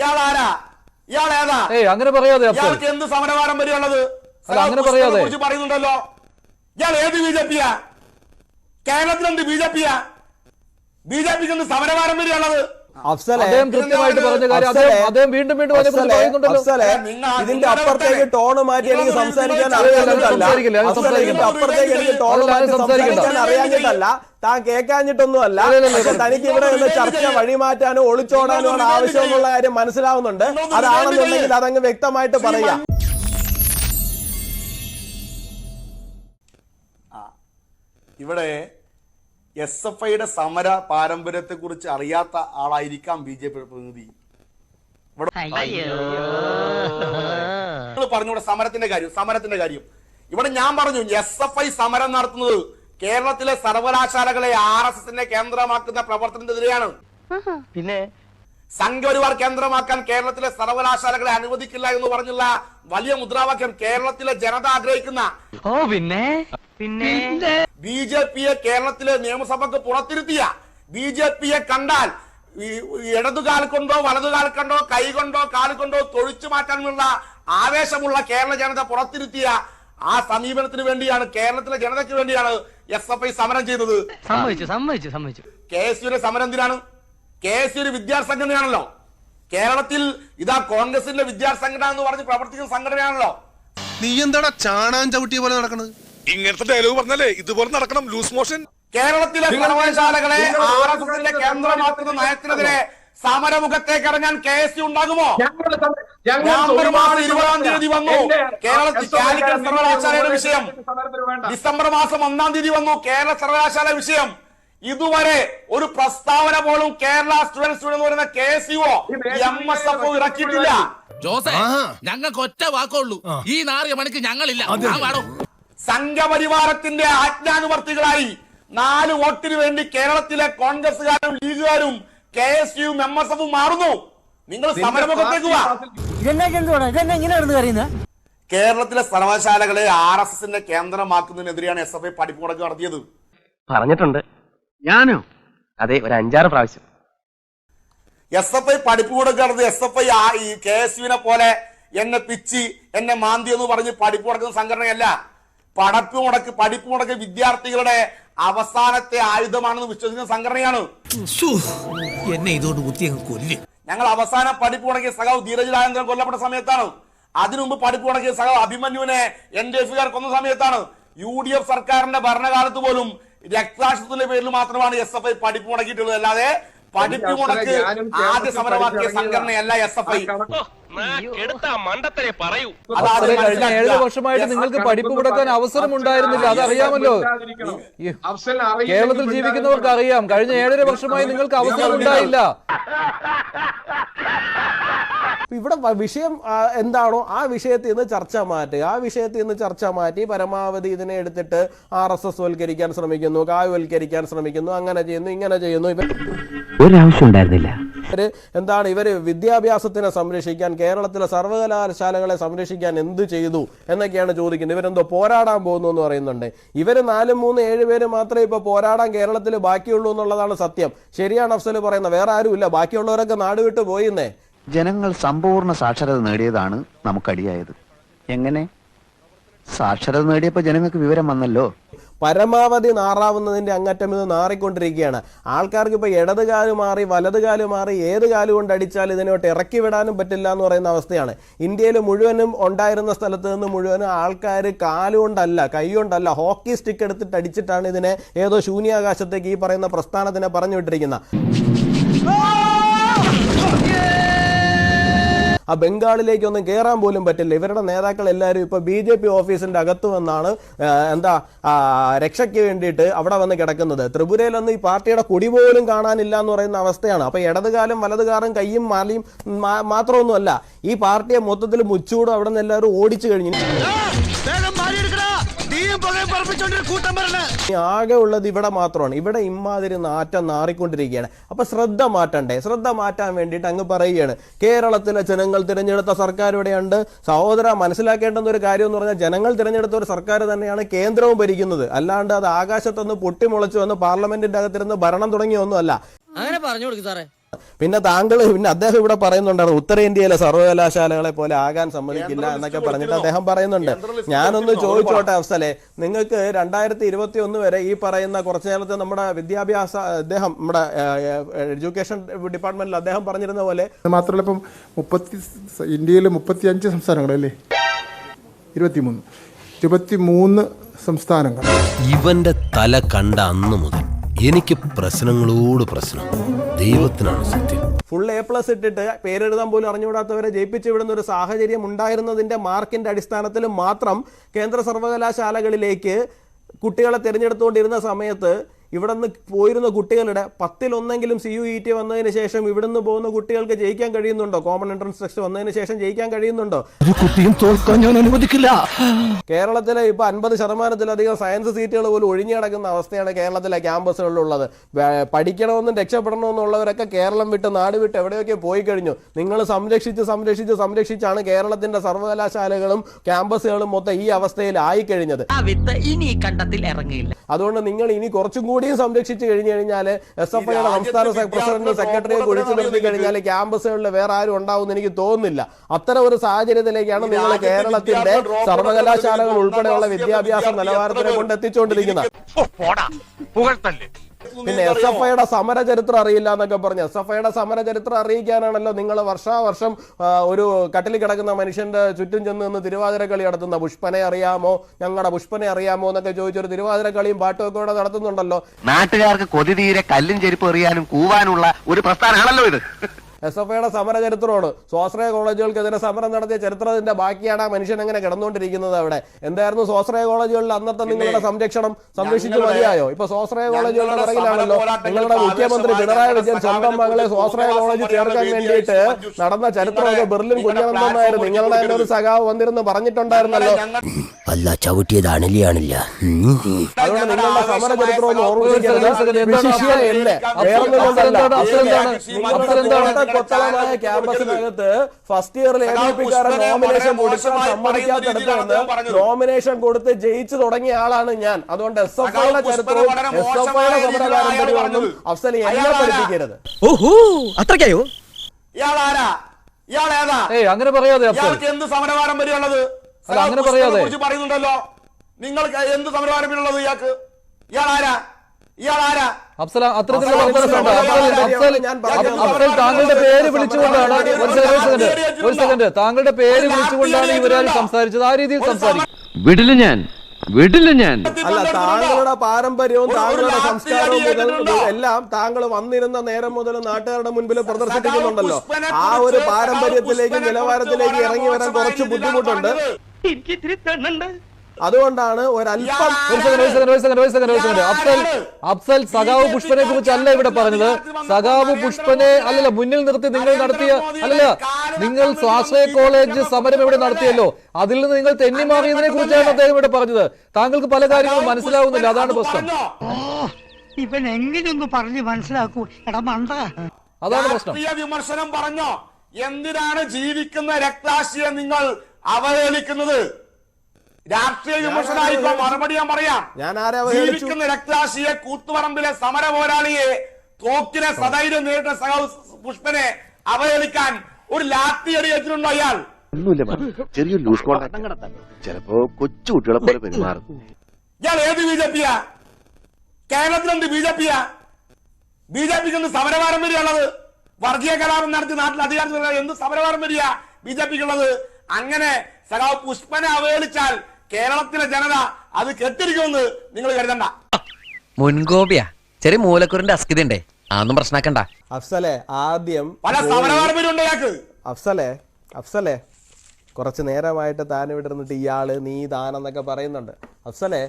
ഇയാൾ ആരാ ഇയാൾ ഏതാ ഏയ് അങ്ങനെ പറയാതെ ഇയാൾക്ക് എന്ത് സമരപാരമ്പര്യമുള്ളത് അല്ല, അങ്ങനെ പറയാതെ. പറയുന്നുണ്ടല്ലോ. ഇയാൾ ഏത് ബി ജെ പിയാ? കേരളത്തിലെന്ത് ബി ജെ പിയാ? ബി ജെ പിക്ക് എന്ത് സമരപാരമ്പര്യമുള്ളത് അഫ്സലെ അദ്ദേഹം കൃത്യമായിട്ട് പറഞ്ഞ കാര്യം അദ്ദേഹം വീണ്ടും വീണ്ടും ഇതിന്റെ അപ്പുറത്തേക്ക്. ടോണ് മാറ്റി എനിക്ക് സംസാരിക്കാൻ അറിയാഞ്ഞിട്ടല്ല. അപ്പുറത്തേക്ക് എനിക്ക് ടോണ് മാറ്റി സംസാരിക്കാൻ അറിയാഞ്ഞിട്ടല്ല താൻ കേൾക്കാഞ്ഞിട്ടൊന്നും. പക്ഷെ തനിക്ക് ഇവിടെ നിന്ന് ചർച്ച വഴിമാറ്റാനോ ഒളിച്ചോടാനോ ആണ് ആവശ്യം എന്നുള്ള കാര്യം മനസ്സിലാവുന്നുണ്ട് അതാണെന്നുണ്ടെങ്കിൽ അതങ്ങ് വ്യക്തമായിട്ട് പറയാം ഇവിടെ എസ് എഫ് ഐയുടെ സമര പാരമ്പര്യത്തെ കുറിച്ച് അറിയാത്ത ആളായിരിക്കാം ബി ജെ പി പ്രതിനിധി. നിങ്ങൾ പറഞ്ഞൂടെ സമരത്തിന്റെ കാര്യം സമരത്തിന്റെ കാര്യം. ഇവിടെ ഞാൻ പറഞ്ഞു എസ് എഫ് ഐ സമരം നടത്തുന്നത് കേരളത്തിലെ സർവകലാശാലകളെ ആർ എസ് എസിനെ കേന്ദ്രമാക്കുന്ന പ്രവർത്തനത്തിനെതിരെയാണ്. പിന്നെ? സംഘപരിവാർ കേന്ദ്രമാക്കാൻ കേരളത്തിലെ സർവകലാശാലകളെ അനുവദിക്കില്ല എന്ന് പറഞ്ഞുള്ള വലിയ മുദ്രാവാക്യം കേരളത്തിലെ ജനത ആഗ്രഹിക്കുന്ന ഓ പിന്നെ? പിന്നെ ബി ജെ പിയെ കേരളത്തിലെ നിയമസഭക്ക് പുറത്തിരുത്തിയ. ബി ജെ പിയെ കണ്ടാൽ ഇടതുകാൽ കൊണ്ടോ വലതുകാൽ കൊണ്ടോ കൈ കൊണ്ടോ കാൽ കൊണ്ടോ തൊഴിച്ചു മാറ്റാനുള്ള ആവേശമുള്ള കേരള ജനത പുറത്തിരുത്തിയ. ആ സമീപനത്തിന് വേണ്ടിയാണ് കേരളത്തിലെ ജനതയ്ക്ക് വേണ്ടിയാണ് എസ് എഫ് ഐ സമരം ചെയ്തത്. സമ്മതിച്ചു സമ്മതിച്ചു സമ്മതിച്ചു. കെ എസ് യുടെ സമരം എന്തിനാണ്? കെ എസ് യു ഒരു വിദ്യാർത്ഥി സംഘടനയാണല്ലോ കേരളത്തിൽ ഇതാ കോൺഗ്രസിന്റെ വിദ്യാർത്ഥി സംഘടന എന്ന് പറഞ്ഞ് പ്രവർത്തിക്കുന്ന സംഘടനയാണല്ലോ. നീ എന്താടാ ചാണാൻ ചവിട്ടിയ പോലെ നടക്കണത്? ഇങ്ങനത്തെ ഡയലോഗ് പറഞ്ഞല്ലേ ഇതുപോലെ നടക്കണം. ലൂസ് മോഷൻ കേരളത്തിലെ സർവകലാശാലകളെ ആർ എസ് എസിന്റെ കേന്ദ്രമാക്കുന്ന നയത്തിനെതിരെ സമരമുഖത്തേക്ക് ഇറങ്ങാൻ കെ എസ് സി ഉണ്ടാകുമോ? നവംബർ മാസം ഇരുപതാം തീയതി വന്നു. കേരളത്തിൽ കാലിക്കറ്റ് സർവകലാശാലയുടെ വിഷയം. ഡിസംബർ മാസം ഒന്നാം തീയതി വന്നു. കേരള സർവകലാശാല വിഷയം. ഇതുവരെ ഒരു പ്രസ്താവന പോലും കേരള സ്റ്റുഡൻസ് യൂണിയൻ എന്ന് പറയുന്ന K S യുഒ M S F ഇറക്കിയിട്ടില്ല. ജോസഫ് ഞങ്ങൾക്ക് ഒറ്റ വാക്കുള്ളൂ. ഈ നാറിയ മണിക്ക് ഞങ്ങളില്ല. ആ വാടോ. സംഘപരിവാരത്തിന്റെ ആജ്ഞാനുവർത്തികളായി നാല് വോട്ടിന് വേണ്ടി കേരളത്തിലെ കോൺഗ്രസുകാരും ലീഗുകാരും കെ എസ് യുവും എം എസ് എഫും മാറുന്നു. നിങ്ങൾ സമരമുഖത്തേക്ക് കേരളത്തിലെ സർവശാലകളെ ആർ എസ് എസിന്റെ കേന്ദ്രമാക്കുന്നതിനെതിരെയാണ് എസ് എഫ് ഐ പഠിപ്പ് മുടക്ക് നടത്തിയത്. പറഞ്ഞിട്ടുണ്ട്. ഞാനോ? അതെ ഒരു അഞ്ചാറ് പ്രാവശ്യം. എസ് എഫ് ഐ പഠിപ്പ് മുടക്ക് നടത്തി എസ് എഫ് ഐ ഈ കെ എസ് യുവിനെ പോലെ എന്നെ പിച്ചി എന്നെ മാന്തി എന്ന് പറഞ്ഞ് പഠിപ്പ് മുടക്കുന്ന സംഘടനയല്ല. പഠിപ്പ് മുടക്ക് പഠിപ്പ് മുടക്ക് വിദ്യാർത്ഥികളുടെ അവസാനത്തെ ആയുധമാണെന്ന് വിശ്വസിക്കുന്ന സംഘടനയാണ്. എന്നെ ഇതുകൊണ്ട് കുത്തി ഞങ്ങൾ അവസാനം പഠിപ്പ് മുടക്കിയ സഖാവ് ധീരജ് രാജേന്ദ്രൻ കൊല്ലപ്പെട്ട സമയത്താണ്. അതിനുമുമ്പ് പഠിപ്പ് മുടക്കിയ സഖാവ് അഭിമന്യുവിനെ എൻ ഡി എഫുകാർ കൊന്ന സമയത്താണ്. യു ഡി എഫ് സർക്കാരിന്റെ ഭരണകാലത്ത് പോലും രക്താക്ഷത്തിന്റെ പേരിൽ മാത്രമാണ് എസ് എഫ് ഐ പഠിപ്പ് മുടക്കിയിട്ടുള്ളത്. അല്ലാതെ പഠിപ്പ് മുടക്ക്. ആദ്യ സമരമാക്കിയ സംഘടനയല്ല എസ് എഫ് ഐ മണ്ടത്തരെ പറയൂ. കഴിഞ്ഞ ഏഴര വർഷമായിട്ട് നിങ്ങൾക്ക് പഠിപ്പ് കൊടുക്കാൻ അവസരം ഉണ്ടായിരുന്നില്ല അതറിയാമല്ലോ. കേരളത്തിൽ ജീവിക്കുന്നവർക്ക് അറിയാം കഴിഞ്ഞ ഏഴര വർഷമായി നിങ്ങൾക്ക് അവസരം ഉണ്ടായില്ല. ഇവിടെ വിഷയം എന്താണോ ആ വിഷയത്തിൽ നിന്ന് ചർച്ച മാറ്റുക ആ വിഷയത്തിൽ നിന്ന് ചർച്ച മാറ്റി പരമാവധി ഇതിനെ എടുത്തിട്ട് ആർ എസ് എസ് വൽക്കരിക്കാൻ ശ്രമിക്കുന്നു കായ്വൽക്കരിക്കാൻ ശ്രമിക്കുന്നു അങ്ങനെ ചെയ്യുന്നു ഇങ്ങനെ ചെയ്യുന്നു. ഇവർ ഒരാവശ്യം ഉണ്ടായിരുന്നില്ല. ഇവർ എന്താണ് ഇവർ വിദ്യാഭ്യാസത്തിനെ സംരക്ഷിക്കാൻ കേരളത്തിലെ സർവകലാശാലകളെ സംരക്ഷിക്കാൻ എന്ത് ചെയ്തു എന്നൊക്കെയാണ് ചോദിക്കുന്നത്. ഇവരെന്തോ പോരാടാൻ പോകുന്നു എന്ന് പറയുന്നുണ്ട്. ഇവർ നാലും മൂന്ന് ഏഴ് പേര് മാത്രമേ ഇപ്പൊ പോരാടാൻ കേരളത്തിൽ ബാക്കിയുള്ളൂ എന്നുള്ളതാണ് സത്യം. ശരിയാണ് അഫ്സൽ പറയുന്നത്. വേറെ ആരുമില്ല. ബാക്കിയുള്ളവരൊക്കെ നാടുവിട്ട് പോയിന്നേ. ജനങ്ങൾ സമ്പൂർണ സാക്ഷരത നേടിയതാണ് നമുക്കടിയായത്. എങ്ങനെ? സാക്ഷരത നേടിയപ്പോൾ ജനങ്ങൾക്ക് വിവരം വന്നല്ലോ. പരമാവധി നാറാവുന്നതിന്റെ അങ്ങറ്റം ഇത് നാറിക്കൊണ്ടിരിക്കുകയാണ്. ആൾക്കാർക്ക് ഇപ്പൊ ഇടത് കാൽ മാറി വലത് കാൽ മാറി ഏത് കാൽ കൊണ്ട് അടിച്ചാൽ ഇതിനോട്ട് ഇറക്കി വിടാനും പറ്റില്ല എന്ന് പറയുന്ന അവസ്ഥയാണ്. ഇന്ത്യയിൽ മുഴുവനും ഉണ്ടായിരുന്ന സ്ഥലത്ത് നിന്ന് മുഴുവനും ആൾക്കാർ കാലുകൊണ്ടല്ല കൈ കൊണ്ടല്ല ഹോക്കി സ്റ്റിക്ക് എടുത്തിട്ട് അടിച്ചിട്ടാണ് ഇതിനെ ഏതോ ശൂന്യാകാശത്തേക്ക് ഈ പറയുന്ന പ്രസ്ഥാനത്തിനെ പറഞ്ഞു വിട്ടിരിക്കുന്നത് ആ ബംഗാളിലേക്ക് ഒന്നും കയറാൻ പോലും പറ്റില്ല. ഇവരുടെ നേതാക്കൾ എല്ലാവരും ഇപ്പൊ ബി ജെ പി ഓഫീസിന്റെ അകത്ത് വന്നാണ് എന്താ രക്ഷയ്ക്ക് വേണ്ടിയിട്ട് അവിടെ വന്ന് കിടക്കുന്നത്. ത്രിപുരയിലൊന്നും ഈ പാർട്ടിയുടെ കൊടി പോലും കാണാനില്ല എന്ന് പറയുന്ന അവസ്ഥയാണ്. അപ്പൊ ഇടതുകാലം വലതുകാലം കൈയും മാലിയും മാത്രമൊന്നുമല്ല ഈ പാർട്ടിയെ മൊത്തത്തിൽ മുച്ചൂടും അവിടെ നിന്ന് എല്ലാവരും ഓടിച്ചു കഴിഞ്ഞു. ആകെ ഉള്ളത് ഇവിടെ മാത്രമാണ്. ഇവിടെ ഇമ്മാതിരി നാറ്റം നാറിക്കൊണ്ടിരിക്കുകയാണ്. അപ്പൊ ശ്രദ്ധ മാറ്റണ്ടേ? ശ്രദ്ധ മാറ്റാൻ വേണ്ടിയിട്ട് അങ്ങ് പറയുകയാണ്. കേരളത്തിലെ ജനങ്ങൾ തിരഞ്ഞെടുത്ത സർക്കാർ ഇവിടെയുണ്ട്. സഹോദര മനസ്സിലാക്കേണ്ടുന്ന ഒരു കാര്യം എന്ന് പറഞ്ഞാൽ ജനങ്ങൾ തിരഞ്ഞെടുത്ത ഒരു സർക്കാർ തന്നെയാണ് കേന്ദ്രവും ഭരിക്കുന്നത്. അല്ലാണ്ട് അത് ആകാശത്തൊന്ന് പൊട്ടിമുളച്ചു വന്ന് പാർലമെന്റിന്റെ അകത്തിരുന്ന് ഭരണം തുടങ്ങിയൊന്നുമല്ല അങ്ങനെ പറഞ്ഞു കൊടുക്കും സാറേ. പിന്നെ താങ്കൾ പിന്നെ അദ്ദേഹം ഇവിടെ പറയുന്നുണ്ടായിരുന്നു ഉത്തരേന്ത്യയിലെ സർവകലാശാലകളെ പോലെ ആകാൻ സമ്മതിക്കില്ല എന്നൊക്കെ പറഞ്ഞിട്ട് അദ്ദേഹം പറയുന്നുണ്ട്. ഞാനൊന്ന് ചോദിച്ചോട്ടെ അഫ്സലെ നിങ്ങൾക്ക് രണ്ടായിരത്തി ഇരുപത്തി ഒന്ന് വരെ ഈ പറയുന്ന കുറച്ചു നേരത്തെ നമ്മുടെ വിദ്യാഭ്യാസ അദ്ദേഹം നമ്മുടെ എഡ്യൂക്കേഷൻ ഡിപ്പാർട്ട്മെന്റിൽ അദ്ദേഹം പറഞ്ഞിരുന്ന പോലെ മാത്രമല്ല ഇപ്പം മുപ്പത്തി ഇന്ത്യയിൽ മുപ്പത്തി അഞ്ച് സംസ്ഥാനങ്ങളല്ലേ ഇരുപത്തിമൂന്ന്. ഇരുപത്തിമൂന്ന് സംസ്ഥാനങ്ങൾ ഇവന്റെ തല കണ്ട അന്ന് മുതൽ എനിക്ക് പ്രശ്നങ്ങളോട് പ്രശ്നം. ദൈവത്തിനാണ് സത്യം. ഫുൾ എ പ്ലസ് ഇട്ടിട്ട് പേരെഴുതാൻ പോലും അറിഞ്ഞുകൂടാത്തവരെ ജയിപ്പിച്ചു വിടുന്ന ഒരു സാഹചര്യം ഉണ്ടായിരുന്നതിന്റെ മാർക്കിന്റെ അടിസ്ഥാനത്തിൽ മാത്രം കേന്ദ്ര സർവകലാശാലകളിലേക്ക് കുട്ടികളെ തിരഞ്ഞെടുത്തുകൊണ്ടിരുന്ന സമയത്ത് ഇവിടെ നിന്ന് പോയിരുന്ന കുട്ടികളുടെ പത്തിലൊന്നെങ്കിലും സി യു ഇ ടി വന്നതിന് ശേഷം ഇവിടുന്ന് പോകുന്ന കുട്ടികൾക്ക് ജയിക്കാൻ കഴിയുന്നുണ്ടോ? കോമൺ എൻട്രൻസ് ടെസ്റ്റ് വന്നതിന് ശേഷം ജയിക്കാൻ കഴിയുന്നുണ്ടോ? കുട്ടിയും തോൽക്കാൻ ഞാൻ അനുവദിക്കില്ല. കേരളത്തിലെ ഇപ്പൊ അൻപത് ശതമാനത്തിലധികം സയൻസ് സീറ്റുകൾ പോലും ഒഴിഞ്ഞു കിടക്കുന്ന അവസ്ഥയാണ് കേരളത്തിലെ ക്യാമ്പസുകളിലുള്ളത്. പഠിക്കണമെന്നും പഠിക്കണമെന്നും രക്ഷപ്പെടണമെന്നുള്ളവരൊക്കെ കേരളം വിട്ട് നാട് വിട്ട് എവിടെയൊക്കെ പോയി കഴിഞ്ഞു? നിങ്ങൾ സംരക്ഷിച്ച് സംരക്ഷിച്ച് സംരക്ഷിച്ചാണ് കേരളത്തിന്റെ സർവകലാശാലകളും ക്യാമ്പസുകളും മൊത്തം ഈ അവസ്ഥയിൽ ആയിക്കഴിഞ്ഞത് ആ വിത്ത് ഇനി കണ്ടത്തിൽ ഇറങ്ങിയില്ല. അതുകൊണ്ട് നിങ്ങൾ ഇനി കുറച്ചും കൂടിയും സംരക്ഷിച്ചു കഴിഞ്ഞു കഴിഞ്ഞാൽ എസ് എഫ് ഐയുടെ സംസ്ഥാന പ്രസിഡന്റ് സെക്രട്ടറിയെ ഒഴിച്ചു നിർത്തി കഴിഞ്ഞാൽ ക്യാമ്പസുകളിൽ വേറെ ആരും ഉണ്ടാവുമെന്ന് എനിക്ക് തോന്നുന്നില്ല. അത്തരം ഒരു സാഹചര്യത്തിലേക്കാണ് നിങ്ങൾ കേരളത്തിന്റെ സർവകലാശാലകൾ ഉൾപ്പെടെയുള്ള വിദ്യാഭ്യാസ നിലവാരത്തിനെ കൊണ്ട് എത്തിച്ചുകൊണ്ടിരിക്കുന്നത് പിന്നെ എസ് എഫ് ഐയുടെ സമര ചരിത്രം അറിയില്ല എന്നൊക്കെ പറഞ്ഞു. എസ് എഫ് ഐയുടെ സമര ചരിത്രം അറിയിക്കാനാണല്ലോ നിങ്ങൾ വർഷാവർഷം ഒരു കട്ടിൽ കിടക്കുന്ന മനുഷ്യന്റെ ചുറ്റും ചെന്ന് നിന്ന് തിരുവാതിര കളി നടത്തുന്ന പുഷ്പനെ അറിയാമോ? ഞങ്ങളുടെ പുഷ്പനെ അറിയാമോ എന്നൊക്കെ ചോദിച്ചൊരു തിരുവാതിര കളിയും പാട്ടും ഒക്കെ ഇവിടെ നടത്തുന്നുണ്ടല്ലോ. നാട്ടുകാർക്ക് കൊതി തീരെ കല്ലും ചെരുപ്പ് എറിയാനും കൂവാനുള്ള ഒരു പ്രസ്ഥാനമാണല്ലോ ഇത്. എസ് എഫ് ഐയുടെ സമര ചരിത്രമാണ് സ്വാശ്രയ കോളേജുകൾക്കെതിരെ സമരം നടത്തിയ ചരിത്രത്തിന്റെ ബാക്കിയാണ് ആ മനുഷ്യൻ അങ്ങനെ കിടന്നുകൊണ്ടിരിക്കുന്നത് അവിടെ. എന്തായിരുന്നു സ്വാശ്രയ കോളേജുകളിൽ അന്നത്തെ നിങ്ങളുടെ സംരക്ഷണം? സംരക്ഷിച്ചു മതിയായോ? ഇപ്പൊ സ്വാശ്രയ കോളേജുകളുടെ പിറകിലാണല്ലോ നിങ്ങളുടെ മുഖ്യമന്ത്രി പിണറായി വിജയൻ സ്വന്തം മകളെ സ്വാശ്രയ കോളേജിൽ ചേർക്കാൻ വേണ്ടിയിട്ട് നടന്ന ചരിത്രമൊക്കെ ബെർലിൻ കുഞ്ഞനന്ദനായിരുന്നു നിങ്ങളുടെ തന്നെ ഒരു സഖാവ് വന്നിരുന്ന് പറഞ്ഞിട്ടുണ്ടായിരുന്നല്ലോ. അല്ല ചവിട്ടിയത് അണലിയാണില്ല? അതുകൊണ്ട് നിങ്ങളുടെ സമര ചരിത്രം ഓർമ്മ ഓർമ്മിപ്പിക്കരുത്. ഒരു second, എന്താണ്? വിശിഷ്യ അഫ്സൽ? എന്നെ അഫ്സൽ വേറൊന്നും കൊണ്ടല്ല. കൊത്തളമായ ക്യാമ്പസിനകത്ത് ഫസ്റ്റ് ഇയറിൽ എ ബി പിക്കാരൻ നോമിനേഷൻ കൊടുക്കാൻ സമ്മതിക്കാത്തടത്ത് നോമിനേഷൻ കൊടുത്ത് ജയിച്ചു തുടങ്ങിയ ആളാണ് ഞാൻ. അതുകൊണ്ട് എസ് എഫ് ഐയുടെ ചരിത്രവും എസ് എഫ് ഐയുടെ സമര പാരമ്പര്യമൊന്നും അഫ്സൽ എന്നെ പഠിപ്പിക്കരുത്. ഓഹോ അത്രയ്ക്കായോ? ഇയാൾ ആരാ ഇയാൾ ഏതാ ഏയ് അങ്ങനെ പറയാതെ ഇയാൾക്ക് എന്ത് സമരപാരമ്പര്യം ഉള്ളത് അങ്ങനെ പറയാതെ. പറയുന്നുണ്ടല്ലോ. നിങ്ങൾക്ക് എന്ത് സമരപാരമ്പര്യമുള്ളത് ഇയാൾക്ക്? ഇയാൾ ആരാ ഇയാൾ ആരാ അഫ്സൽ അത്തരത്തിലുള്ള അഫ്സൽ. താങ്കളുടെ പേര് വിളിച്ചുകൊണ്ടാണ് ഒരു സെക്കൻഡ് ഒരു സെക്കൻഡ് താങ്കളുടെ പേര് വിളിച്ചുകൊണ്ടാണ് ഇവരാരും സംസാരിച്ചത്. ആ രീതിയിൽ സംസാരിക്കും. വിടില്ല ഞാൻ. വിടില്ല ഞാൻ. അല്ല താങ്കളുടെ പാരമ്പര്യവും താങ്കളുടെ സംസ്കാരവും മുതൽ എല്ലാം താങ്കൾ വന്നിരുന്ന നേരം മുതൽ നാട്ടുകാരുടെ മുൻപിൽ പ്രദർശിപ്പിക്കുന്നുണ്ടല്ലോ. ആ ഒരു പാരമ്പര്യത്തിലേക്ക് നിലവാരത്തിലേക്ക് ഇറങ്ങി വരാൻ കുറച്ച് ബുദ്ധിമുട്ടുണ്ട്. എനിക്ക് അതുകൊണ്ടാണ് ഒരല്പം അഫ്സൽ അഫ്സൽ സഖാവ് പുഷ്പനെ കുറിച്ചല്ല ഇവിടെ പറഞ്ഞത്. സഖാവ് പുഷ്പനെ അല്ലല്ല മുന്നിൽ നിർത്തി നിങ്ങൾ നടത്തിയ അല്ലല്ല നിങ്ങൾ സ്വാശ്രയ കോളേജ് സമരം ഇവിടെ നടത്തിയല്ലോ. അതിൽ നിന്ന് നിങ്ങൾ തെന്നി മാറിയതിനെ കുറിച്ചാണ് അദ്ദേഹം ഇവിടെ പറഞ്ഞത്. താങ്കൾക്ക് പല കാര്യങ്ങളും മനസ്സിലാവുന്നില്ല. അതാണ് പ്രശ്നം. ഇവൻ എങ്ങനെയൊന്ന് പറഞ്ഞ് മനസ്സിലാക്കൂ. എടാ മണ്ട. അതാണ് പ്രശ്നം. വിമർശനം പറഞ്ഞോ? എന്തിനാണ് ജീവിക്കുന്ന രക്താശിയെ നിങ്ങൾ അവഹേളിക്കുന്നത്? രാഷ്ട്രീയ വിമർശനമായിക്കോ മറുപടി ഞാൻ പറയാം. ഞാൻ ജീവിക്കുന്ന രക്താശിയെ കൂത്തുപറമ്പിലെ സമര പോരാളിയെ തോക്കിനെ സധൈര്യം നേരിട്ട സഹ പുഷ്പനെ അവഹേളിക്കാൻ ഒരു ലാത്തി വെച്ചിട്ടുണ്ടോ അയാൾ? ഒന്നുമില്ല ചെറിയൊരു ലൂസ് കോണ്ടാക്ട് ചിലപ്പോ കൊച്ചു കുട്ടികളെ പോലെ പെരുമാറും. ഇയാൾ ഏത് ബി ജെ പിയാ? കേരളത്തിലുണ്ട് ബി ജെ പിയാ? ബി ജെ പിക്ക് എന്ത് സമരപാരമ്പര്യമുള്ളത് വർഗീയ കലാപം നടത്തി നാട്ടിൽ അധികാരത്തിൽ എന്ത് സമരപാരമ്പര്യ ബി ജെ പിക്കുള്ളത്? അങ്ങനെ സഖാവ് പുഷ്പനെ അവഹേളിച്ചാൽ കേരളത്തിലെ ജനത അത് കെട്ടിരിക്കുമെന്ന് നിങ്ങൾ കരുതണ്ട. മുൻകോപിയാ. ചെറിയ മൂലക്കുറിന്റെ അസ്കിതണ്ടേ അതൊന്നും പ്രശ്നമാക്കണ്ട അഫ്സലെ ആദ്യം പല സമരപാരമ്പര്യം ഉണ്ട് ഇയാൾക്ക്. അഫ്സലെ അഫ്സലെ കുറച്ച് നേരമായിട്ട് താൻ ഇവിടെ ഇരുന്നിട്ട് ഇയാൾ നീ താനെന്നൊക്കെ പറയുന്നുണ്ട്. അഫ്സലെ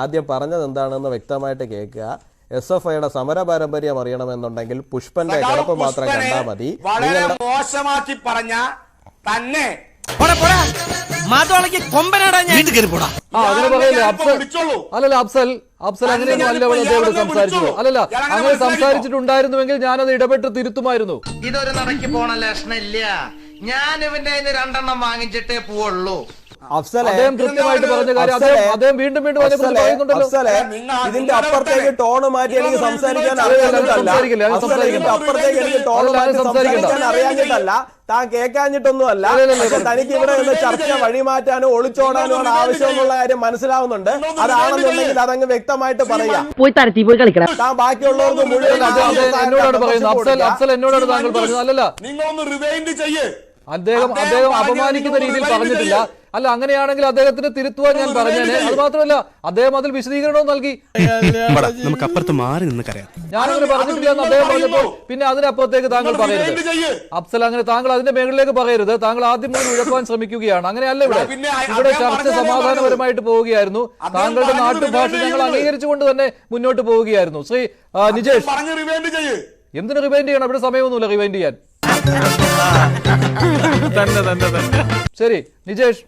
ആദ്യം പറഞ്ഞത് എന്താണെന്ന് വ്യക്തമായിട്ട് കേൾക്കുക. എസ് എഫ് ഐയുടെ സമര പാരമ്പര്യം അറിയണമെന്നുണ്ടെങ്കിൽ പുഷ്പന്റെ കടപ്പ് മാത്രം കണ്ടാൽ മതി. വളരെ മോശമാക്കി പറഞ്ഞ തന്നെ. കൊമ്പനാടാ ഞാൻ. പോടാ. ആ അങ്ങനെ പറയല്ലേ അഫ്സൽ വിളിച്ചോളൂ. അല്ലല്ല അഫ്സൽ അഫ്സൽ അങ്ങനെയൊന്നും അല്ല ഇവിടെ അദ്ദേഹം ഇവിടെ സംസാരിച്ചത് അല്ലല്ല അങ്ങനെ സംസാരിച്ചിട്ടുണ്ടായിരുന്നുവെങ്കിൽ ഞാനത് ഇടപെട്ട് തിരുത്തുമായിരുന്നു. ഇതൊരു നടക്കി പോണ ലക്ഷണില്ല ഞാൻ ഇവന്റെ രണ്ടെണ്ണം വാങ്ങിച്ചിട്ടേ പോവുള്ളൂ. അദ്ദേഹം കൃത്യമായിട്ട് പറഞ്ഞ കാര്യം അദ്ദേഹം വീണ്ടും വീണ്ടും ഇതിന്റെ അപ്പുറത്തേക്ക് ടോൺ ടോണ് മാറ്റി എനിക്ക് സംസാരിക്കാൻ അറിയാഞ്ഞിട്ടല്ല. അപ്പുറത്തേക്ക് എനിക്ക് ടോണ് മാറ്റി സംസാരിക്കാൻ അറിയാഞ്ഞിട്ടല്ല. താൻ കേൾക്കാഞ്ഞിട്ടൊന്നും പക്ഷെ തനിക്ക് ഇവിടെ നിന്ന് ചർച്ച വഴിമാറ്റാനോ ഒളിച്ചോടാനോ ആണ് ആവശ്യം എന്നുള്ള കാര്യം മനസ്സിലാവുന്നുണ്ട്. അതാണെന്നുണ്ടെങ്കിൽ അതങ്ങ് വ്യക്തമായിട്ട് പറയാം. പോയി തരത്തി പോയി കളിക്കണം. താൻ ബാക്കിയുള്ളവർക്ക് മുഴുവൻ എന്നോടാണ് പറയുന്നത്. അഫ്സൽ അഫ്സൽ എന്നോടാണ് താങ്കൾ പറഞ്ഞത്. അല്ലല്ല. നിങ്ങളൊന്ന് റിവൈൻഡ് ചെയ്യ്. അദ്ദേഹം അദ്ദേഹം അപമാനിക്കുന്ന രീതിയിൽ പറഞ്ഞിട്ടില്ല. അല്ല അങ്ങനെയാണെങ്കിൽ അദ്ദേഹത്തിന് തിരുത്തുവാൻ ഞാൻ പറഞ്ഞു പറഞ്ഞേനെ. അത് മാത്രമല്ല അദ്ദേഹം അതിൽ വിശദീകരണവും നൽകി. നമുക്ക് അപ്പുറത്ത് മാറി നിന്ന് കരയാം. ഞാനങ്ങനെ അത് പറഞ്ഞിട്ടില്ല എന്ന് അദ്ദേഹം പറഞ്ഞപ്പോൾ പിന്നെ അതിനപ്പുറത്തേക്ക് താങ്കൾ പറയരുത്. അഫ്സൽ അങ്ങനെ താങ്കൾ അതിന്റെ മേഖലയിലേക്ക് പറയരുത്. താങ്കൾ ആദ്യം മുതൽ ഉഴപ്പാൻ ശ്രമിക്കുകയാണ്. അങ്ങനെയല്ല ഇവിടെ. ഇവിടെ ചർച്ച സമാധാനപരമായിട്ട് പോവുകയായിരുന്നു. താങ്കളുടെ നാട്ടുഭാഷ ഞങ്ങൾ. അംഗീകരിച്ചുകൊണ്ട് തന്നെ മുന്നോട്ട് പോവുകയായിരുന്നു. ശ്രീ നിജേഷ്. എന്തിനു റിവൈൻഡ് ചെയ്യണം? ഇവിടെ സമയമൊന്നുമില്ല റിവൈൻഡ് ചെയ്യാൻ. ശരി നിജേഷ്.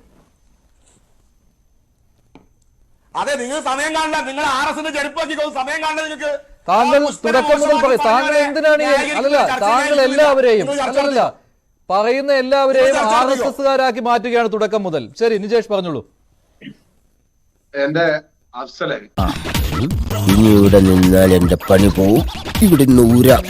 അതെ നിങ്ങൾ സമയം കാണണ്ട. നിങ്ങൾ ആർ എസിന്റെ ചെരുപ്പാക്കി സമയം കാണണ്ട നിങ്ങൾക്ക് താങ്കൾ തുടക്കം മുതൽ പറയും. താങ്കൾ എന്തിനാണ് അല്ലല്ല താങ്കൾ എല്ലാവരെയും അല്ലല്ല പറയുന്ന എല്ലാവരെയും ആർ എസ്? എസ്സുകാരാക്കി മാറ്റുകയാണ് തുടക്കം മുതൽ. ശരി നിജേഷ് പറഞ്ഞോളൂ. എന്റെ അഫ്സലെ ഇനി ഇവിടെ നിന്നാൽ എന്റെ പണി പോവും. ഇവിടെ നിന്ന് ഊരാം.